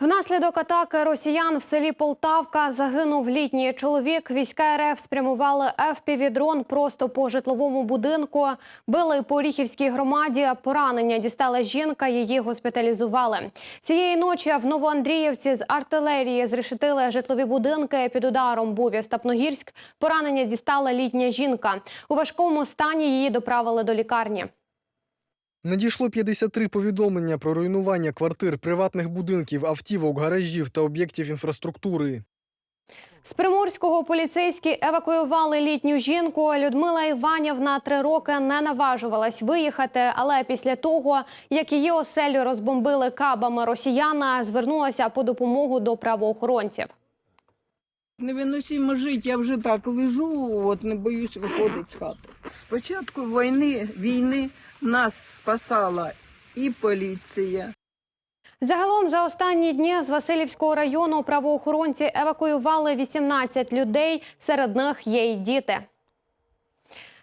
Внаслідок атаки росіян в селі Полтавка загинув літній чоловік. Війська РФ спрямували ФПВ-дрон просто по житловому будинку. Били по Оріхівській громаді. Поранення дістала жінка. Її госпіталізували. Цієї ночі в Новоандріївці з артилерії зрешетили житлові будинки. Під ударом був і Степногірськ. Поранення дістала літня жінка. У важкому стані її доправили до лікарні. Надійшло 53 повідомлення про руйнування квартир, приватних будинків, автівок, гаражів та об'єктів інфраструктури. З Приморського поліцейські евакуювали літню жінку. Людмила Іванівна три роки не наважувалась виїхати, але після того, як її оселю розбомбили кабами росіяна, звернулася по допомогу до правоохоронців. Невиносимо жити, я вже так лежу, от не боюсь виходити з хати. Спочатку війни, війни нас спасала і поліція, Загалом за останні дні з Васильівського району правоохоронці евакуювали 18 людей. Серед них є й діти.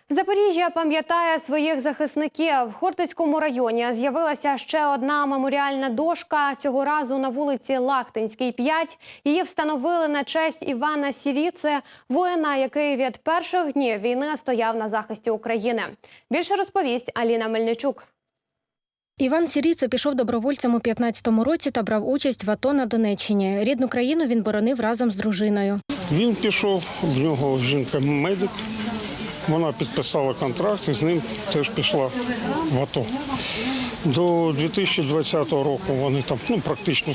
Запоріжжя пам'ятає своїх захисників. В Хортицькому районі з'явилася ще одна меморіальна дошка. Цього разу на вулиці Лахтинській, 5. Її встановили на честь Івана Сіріце, воїна, який від перших днів війни стояв на захисті України. Більше розповість Аліна Мельничук. Іван Сіріце пішов добровольцем у 15-му році та брав участь в АТО на Донеччині. Рідну країну він боронив разом з дружиною. Він пішов, в нього жінка медик. Вона підписала контракт і з ним теж пішла в АТО. До 2020 року вони там ну, практично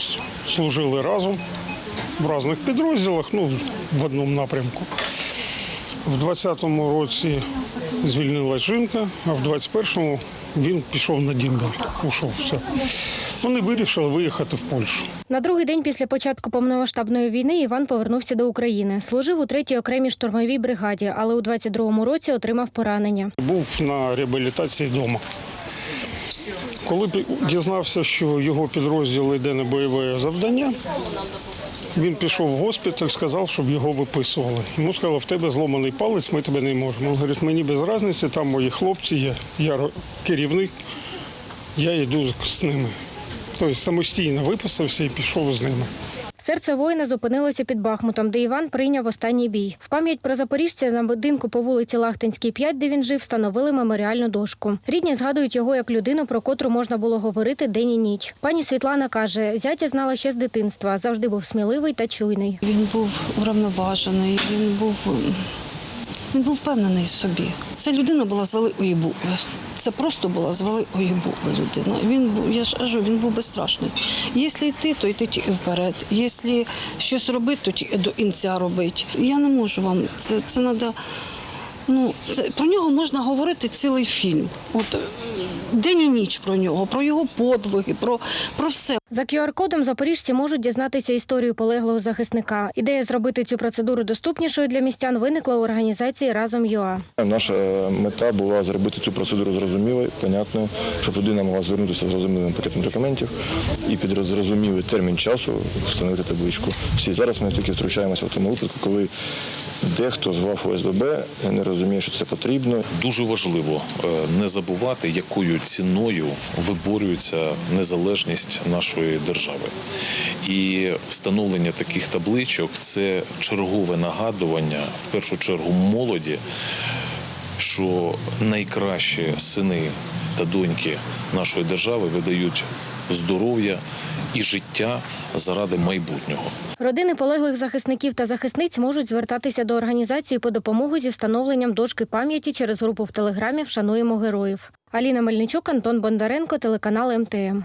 служили разом в різних підрозділах, ну, в одному напрямку. В 2020 році звільнилась жінка, а в 2021 він пішов на Дімбель, ушов все. Вони вирішили виїхати в Польщу. На другий день після початку повномасштабної війни Іван повернувся до України. Служив у 3-й окремій штурмовій бригаді, але у 22-му році отримав поранення. Був на реабілітації вдома. Коли дізнався, що його підрозділ йде на бойове завдання, він пішов в госпіталь, сказав, щоб його виписували. Йому сказали, в тебе зломаний палець, ми тебе не можемо. Він говорить, мені без різниці, там мої хлопці є, я керівник, я йду з ними. Тобто самостійно виписався і пішов з ними. Серце воїна зупинилося під Бахмутом, де Іван прийняв останній бій. В пам'ять про запоріжця на будинку по вулиці Лахтинській, 5, де він жив, встановили меморіальну дошку. Рідні згадують його як людину, про котру можна було говорити день і ніч. Пані Світлана каже, зятя знала ще з дитинства, завжди був сміливий та чуйний. Він був уравноважений, він був, він був впевнений в собі. Ця людина була з великої букви. Це просто була з великої букви людина. Він був, я ж кажу, він був безстрашний. Якщо йти, то йти тільки вперед. Якщо щось робити, то тільки до кінця робити. Я не можу вам. Це, це треба. Ну, це, про нього можна говорити цілий фільм. От, день і ніч про нього, про його подвиги, про, про все. За QR-кодом запоріжці можуть дізнатися історію полеглого захисника. Ідея зробити цю процедуру доступнішою для містян виникла у організації Разом ЮА. Наша е, мета була зробити цю процедуру зрозумілою, понятною, щоб людина могла звернутися з зрозумілим пакетом документів і під зрозумілий термін часу встановити табличку. Всі зараз ми тільки втручаємося в тому випадку, коли дехто з глав ОСББ не розуміє, що це потрібно. Дуже важливо е, не забувати, якою ціною виборюється незалежність нашої держави. І встановлення таких табличок це чергове нагадування в першу чергу молоді, що найкращі сини та доньки нашої держави видають здоров'я і життя заради майбутнього. Родини полеглих захисників та захисниць можуть звертатися до організації по допомогу зі встановленням дошки пам'яті через групу в телеграмі Вшануємо героїв. Аліна Мельничук, Антон Бондаренко, телеканал МТМ.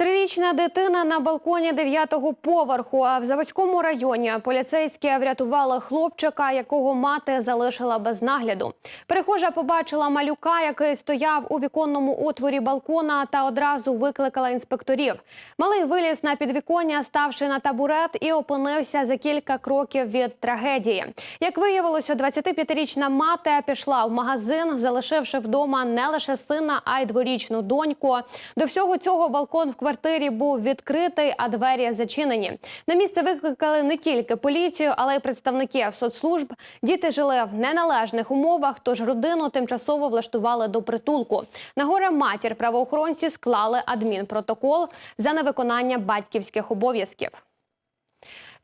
Трирічна дитина на балконі дев'ятого поверху. А в Заводському районі поліцейські врятували хлопчика, якого мати залишила без нагляду. Перехожа побачила малюка, який стояв у віконному отворі балкона, та одразу викликала інспекторів. Малий виліз на підвіконня, ставши на табурет, і опинився за кілька кроків від трагедії. Як виявилося, 25-річна мати пішла в магазин, залишивши вдома не лише сина, а й дворічну доньку. До всього цього балкон в квартирі квартирі був відкритий, а двері зачинені. На місце викликали не тільки поліцію, але й представників соцслужб. Діти жили в неналежних умовах, тож родину тимчасово влаштували до притулку. На горе матір правоохоронці склали адмінпротокол за невиконання батьківських обов'язків.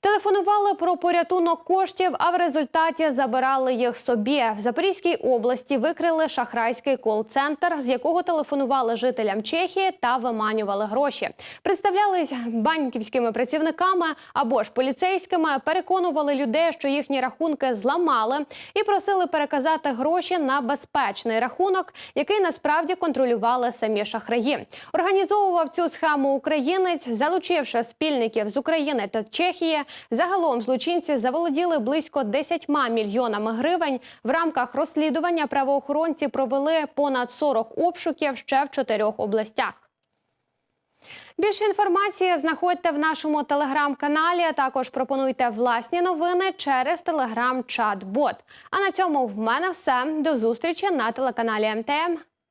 Телефонували про порятунок коштів, а в результаті забирали їх собі. В Запорізькій області викрили шахрайський кол-центр, з якого телефонували жителям Чехії та виманювали гроші. Представлялись банківськими працівниками або ж поліцейськими, переконували людей, що їхні рахунки зламали, і просили переказати гроші на безпечний рахунок, який насправді контролювали самі шахраї. Організовував цю схему українець, залучивши спільників з України та Чехії. Загалом злочинці заволоділи близько 10 мільйонами гривень. В рамках розслідування правоохоронці провели понад 40 обшуків ще в чотирьох областях. Більше інформації знаходьте в нашому телеграм-каналі. а Також пропонуйте власні новини через телеграм-чат-бот. А на цьому в мене все. До зустрічі на телеканалі МТМ.